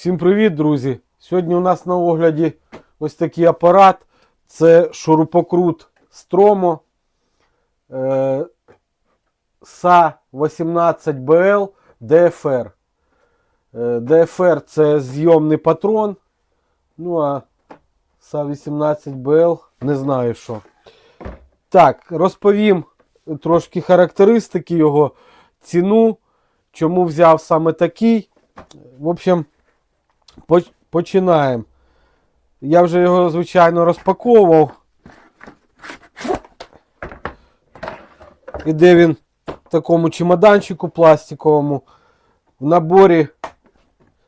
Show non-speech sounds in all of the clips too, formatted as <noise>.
Всім привіт, друзі! Сьогодні у нас на огляді ось такий апарат. Це шурупокрут Stromo е, SA18BL DFR. Е, DFR це зйомний патрон. Ну а SA18BL не знаю що. Так, розповім трошки характеристики його, ціну, чому взяв саме такий. В общем, Починаємо. Я вже його, звичайно, розпаковував. Іде він в такому чемоданчику пластиковому. В наборі,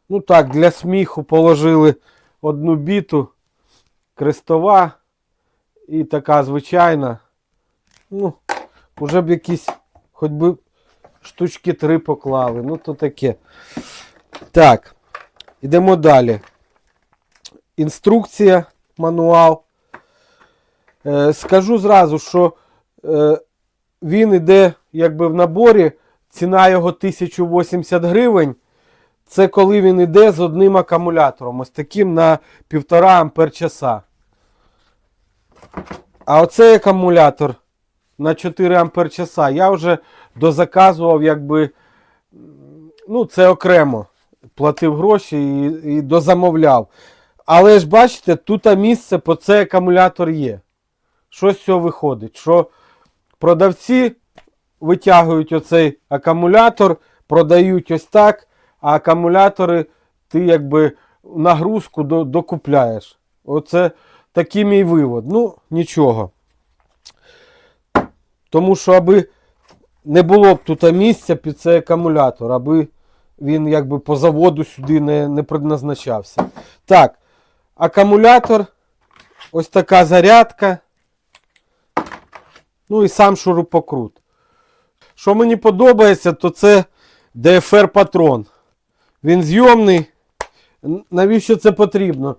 ну так, для сміху положили одну біту, крестова і така звичайна. Ну, вже б якісь, хоч би штучки три поклали. Ну, то таке. Так. Йдемо далі. Інструкція, мануал. Е, скажу зразу, що е, він йде якби в наборі. Ціна його 1080 гривень. Це коли він йде з одним акумулятором. Ось таким на 1,5 ампер часа. А оцей акумулятор на 4 ампер часа я вже дозаказував, якби. Ну, це окремо платив гроші і, і дозамовляв. Але ж бачите, тут місце по цей акумулятор є. Що з цього виходить? Що продавці витягують оцей акумулятор, продають ось так, а акумулятори ти якби нагрузку до- докупляєш. Оце такий мій вивод. Ну, нічого. Тому що аби не було б тут місця під цей акумулятор, аби він якби по заводу сюди не, не предназначався. Так, акумулятор, ось така зарядка. Ну і сам шурупокрут. Що мені подобається, то це DFR патрон. Він зйомний. Навіщо це потрібно?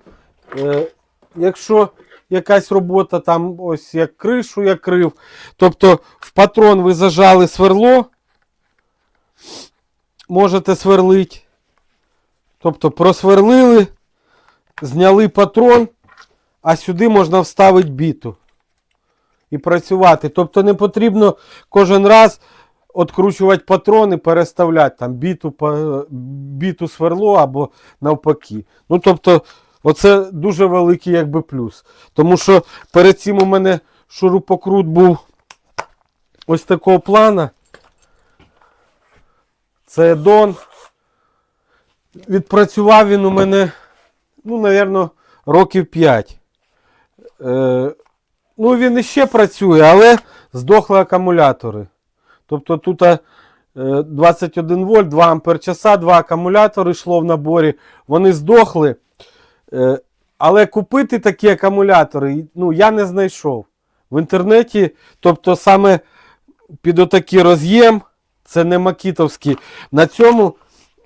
Е, якщо якась робота там ось як кришу я крив, тобто в патрон ви зажали сверло, можете сверлити. Тобто просверлили, зняли патрон, а сюди можна вставити біту і працювати. Тобто не потрібно кожен раз відкручувати патрон і переставляти там біту, біту сверло або навпаки. Ну, тобто, оце дуже великий якби плюс. Тому що перед цим у мене шурупокрут був ось такого плана. Це Дон. Відпрацював він у мене, ну, напевно, років 5. Е, ну, він іще працює, але здохли акумулятори. Тобто тут е, 21 вольт, 2 ампер часа, два акумулятори йшло в наборі. Вони здохли. Е, але купити такі акумулятори ну, я не знайшов. В інтернеті, тобто саме під отакий роз'єм, це не макітовські. На цьому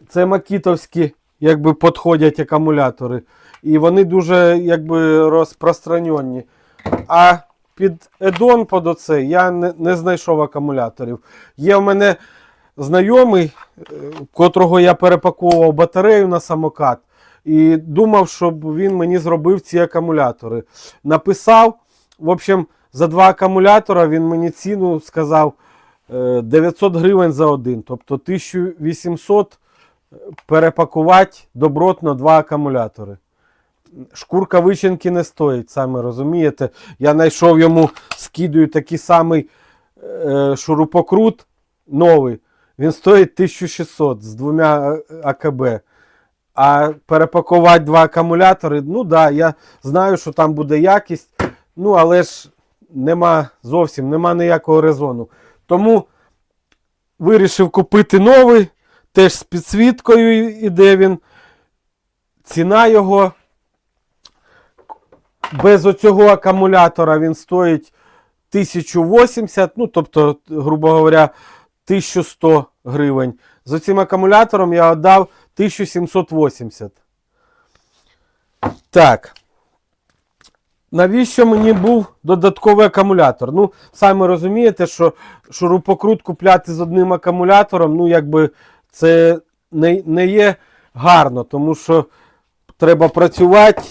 це макітовські якби, підходять акумулятори. І вони дуже розпространені. А під Едон під оцей я не, не знайшов акумуляторів. Є в мене знайомий, е, котрого я перепаковував батарею на самокат. І думав, щоб він мені зробив ці акумулятори. Написав, в общем, за два акумулятора він мені ціну сказав е, 900 гривень за один. Тобто 1800 перепакувати добротно два акумулятори. Шкурка вичинки не стоїть, саме розумієте. Я знайшов йому, скидую такий самий е, шурупокрут новий. Він стоїть 1600 з двома е, АКБ. А перепакувати два акумулятори, ну да, я знаю, що там буде якість, ну але ж нема зовсім нема ніякого резону. Тому вирішив купити новий, теж з підсвіткою іде він. Ціна його без оцього акумулятора він стоїть 1080, ну, тобто, грубо говоря, 1100 гривень. З цим акумулятором я віддав 1780. Так. навіщо мені був додатковий акумулятор? Ну, самі розумієте, що шурупокрут купляти з одним акумулятором, ну, якби це не, не є гарно, тому що треба працювати,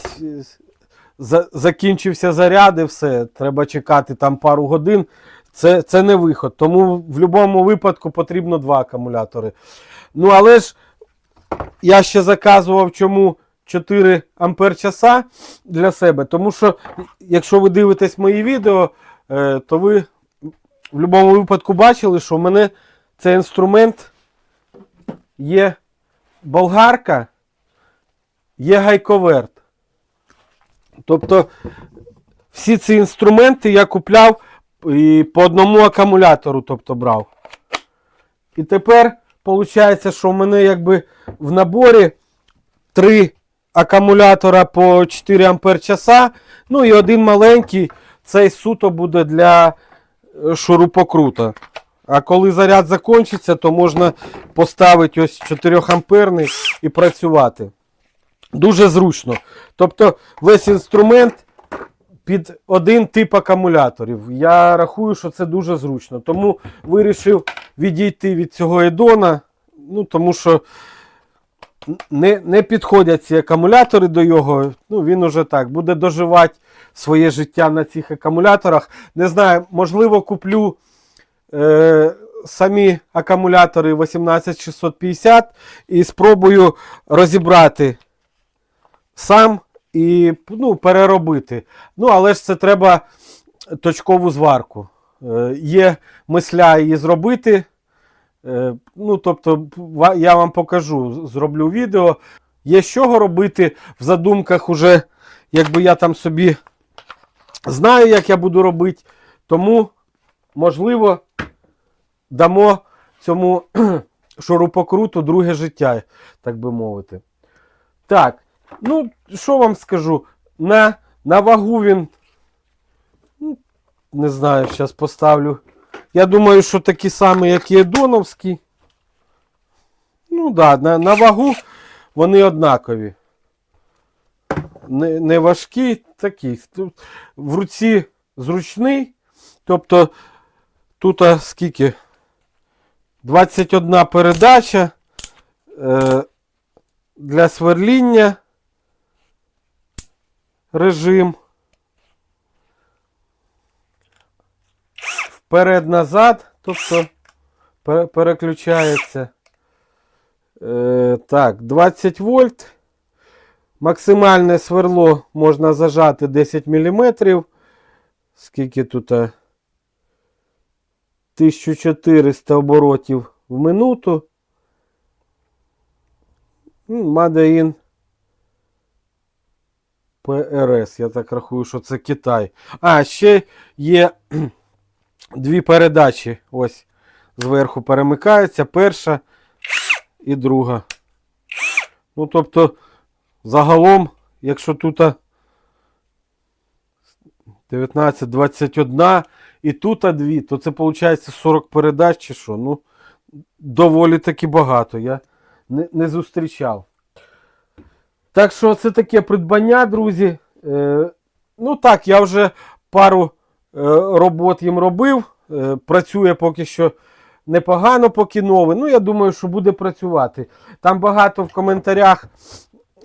за, закінчився заряд і все, треба чекати там пару годин. Це, це не виход. Тому в будь-якому випадку потрібно два акумулятори. Ну, але ж я ще заказував чому 4 ампер часа для себе. Тому що, якщо ви дивитесь мої відео, е, то ви в будь-якому випадку бачили, що в мене цей інструмент є болгарка, є гайковерт. Тобто всі ці інструменти я купляв і по одному акумулятору тобто, брав. І тепер виходить, що в мене якби в наборі три акумулятора по 4 ампер. Ну і один маленький, цей суто буде для е, шурупокрута. А коли заряд закінчиться, то можна поставити ось 4 амперний і працювати. Дуже зручно. Тобто весь інструмент під один тип акумуляторів. Я рахую, що це дуже зручно. Тому вирішив відійти від цього едона. Ну, тому що не, не підходять ці акумулятори до його. Ну, він уже так буде доживати своє життя на цих акумуляторах. Не знаю, можливо, куплю е, самі акумулятори 18650 і спробую розібрати сам і ну, переробити. Ну, але ж це треба точкову зварку. Е, є мисля її зробити. Е, ну, тобто, я вам покажу, зроблю відео. Є з чого робити в задумках уже, якби я там собі знаю, як я буду робити. Тому, можливо, дамо цьому <clears throat> шурупокруту друге життя, так би мовити. Так, ну, що вам скажу? На, на вагу він. ну, Не знаю, зараз поставлю. Я думаю, що такі самі, як і Доновський. Ну так, да, на, на вагу вони однакові. Не, не важкі, такі. В руці зручний. Тобто тут скільки? 21 передача е, для сверління режим. Вперед-назад, тобто переключається. Е, так, 20 вольт. Максимальне сверло можна зажати 10 мм. Скільки тут? 1400 оборотів в минуту. Ну, PRS. Я так рахую, що це Китай. А, ще є <clears throat> дві передачі. Ось зверху перемикаються. Перша і друга. Ну, тобто, загалом, якщо тут 19-21 і тут 2, то це виходить 40 передач чи що. Ну, доволі таки багато. Я не, не зустрічав. Так що це таке придбання, друзі. Е, ну так, я вже пару е, робот їм робив. Е, працює поки що непогано, поки новий. Ну, я думаю, що буде працювати. Там багато в коментарях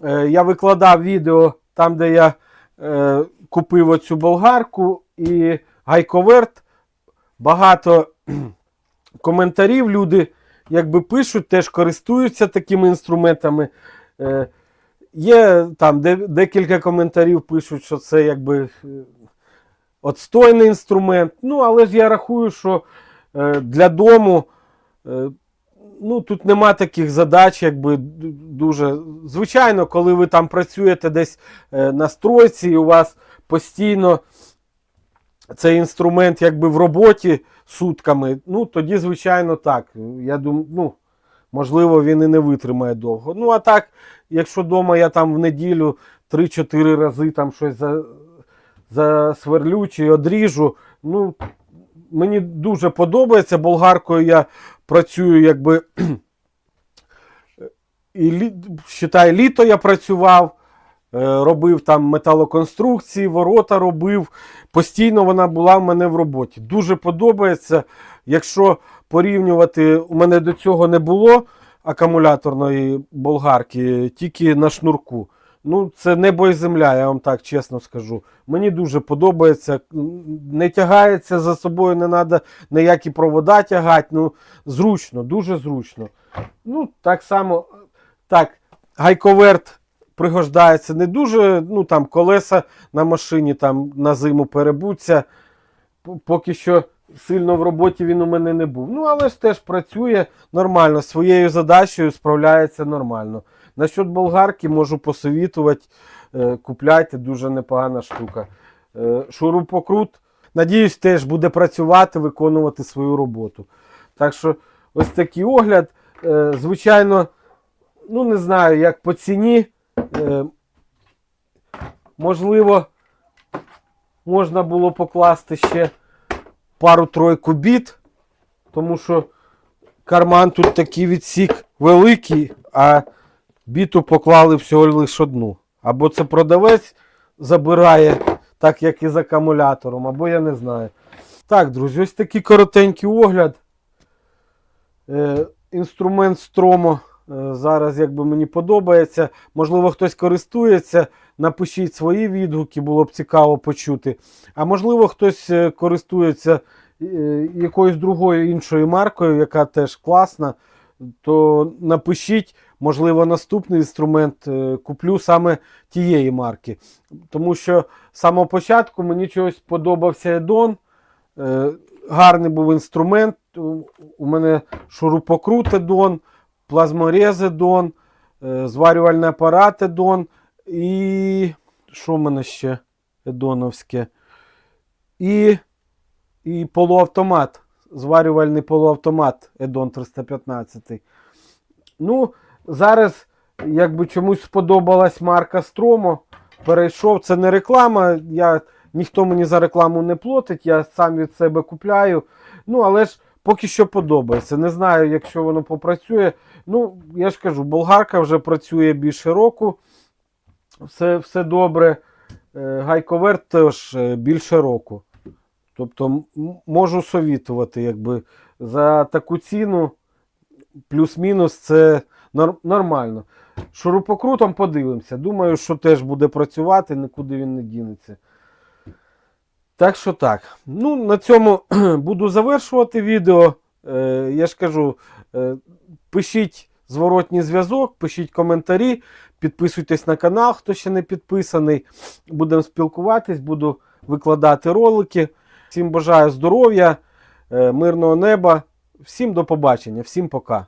е, я викладав відео там, де я е, купив оцю болгарку і гайковерт. Багато <clears throat> коментарів люди якби пишуть, теж користуються такими інструментами. Е, Є там де, декілька коментарів пишуть, що це якби е, отстойний інструмент. Ну, але ж я рахую, що е, для дому е, ну, тут нема таких задач, якби дуже. Звичайно, коли ви там працюєте десь на стройці, і у вас постійно цей інструмент якби в роботі сутками, ну тоді, звичайно, так. Я думаю, ну, можливо, він і не витримає довго. Ну, а так, якщо вдома я там в неділю 3-4 рази там щось за, засверлю чи одріжу, ну, мені дуже подобається. Болгаркою я працюю, якби. І лі... літо я працював. робив там металоконструкції, ворота робив. Постійно вона була в мене в роботі. Дуже подобається. Якщо порівнювати, у мене до цього не було акумуляторної болгарки, тільки на шнурку. Ну, це небо і земля, я вам так чесно скажу. Мені дуже подобається. Не тягається за собою, не треба ніякі провода тягати. Ну, зручно, дуже зручно. Ну, так само, так, гайковерт пригождається не дуже. Ну, там колеса на машині там на зиму перебуться. Поки що сильно в роботі він у мене не був. Ну, але ж теж працює нормально, своєю задачею справляється нормально. Насчет болгарки можу посовітувати. Е, Купляйте, дуже непогана штука. Е, Шурупокрут, надіюсь, теж буде працювати, виконувати свою роботу. Так що, ось такий огляд. Е, Звичайно, ну не знаю, як по ціні. Можливо, можна було покласти ще пару-тройку біт, тому що карман тут такий відсік великий, а біту поклали всього лише одну. Або це продавець забирає, так як і з акумулятором, або я не знаю. Так, друзі, ось такий коротенький огляд. Е, інструмент Стромо е, зараз якби мені подобається. Можливо, хтось користується. Напишіть свої відгуки, було б цікаво почути. А можливо, хтось е, користується е, якоюсь другою іншою маркою, яка теж класна, то напишіть, можливо, наступний інструмент е, куплю саме тієї марки. Тому що з самого початку мені чогось подобався Едон. Гарний був інструмент. У- мене шурупокрут Едон, плазморез Едон, зварювальний апарат Едон. І що в мене ще Едоновське? І, і полуавтомат. Зварювальний полуавтомат Едон 315. Ну, зараз, якби чомусь сподобалась марка Стромо, перейшов. Це не реклама. Я, ніхто мені за рекламу не платить, я сам від себе купляю. Ну, але ж поки що подобається. Не знаю, якщо воно попрацює. Ну, я ж кажу, болгарка вже працює більше року. Все, все добре. Е, Гайковерт теж е, більше року. Тобто можу совітувати, якби за таку ціну, плюс-мінус, це нормально. Шурупокрутом подивимося. Думаю, що теж буде працювати, нікуди він не дінеться. Так що так. Ну, на цьому <clears throat> буду завершувати відео. Е, я ж кажу, е, пишіть зворотній зв'язок, пишіть коментарі, підписуйтесь на канал, хто ще не підписаний. Будемо спілкуватись, буду викладати ролики. Всім бажаю здоров'я, е, мирного неба. Всім до побачення, всім пока.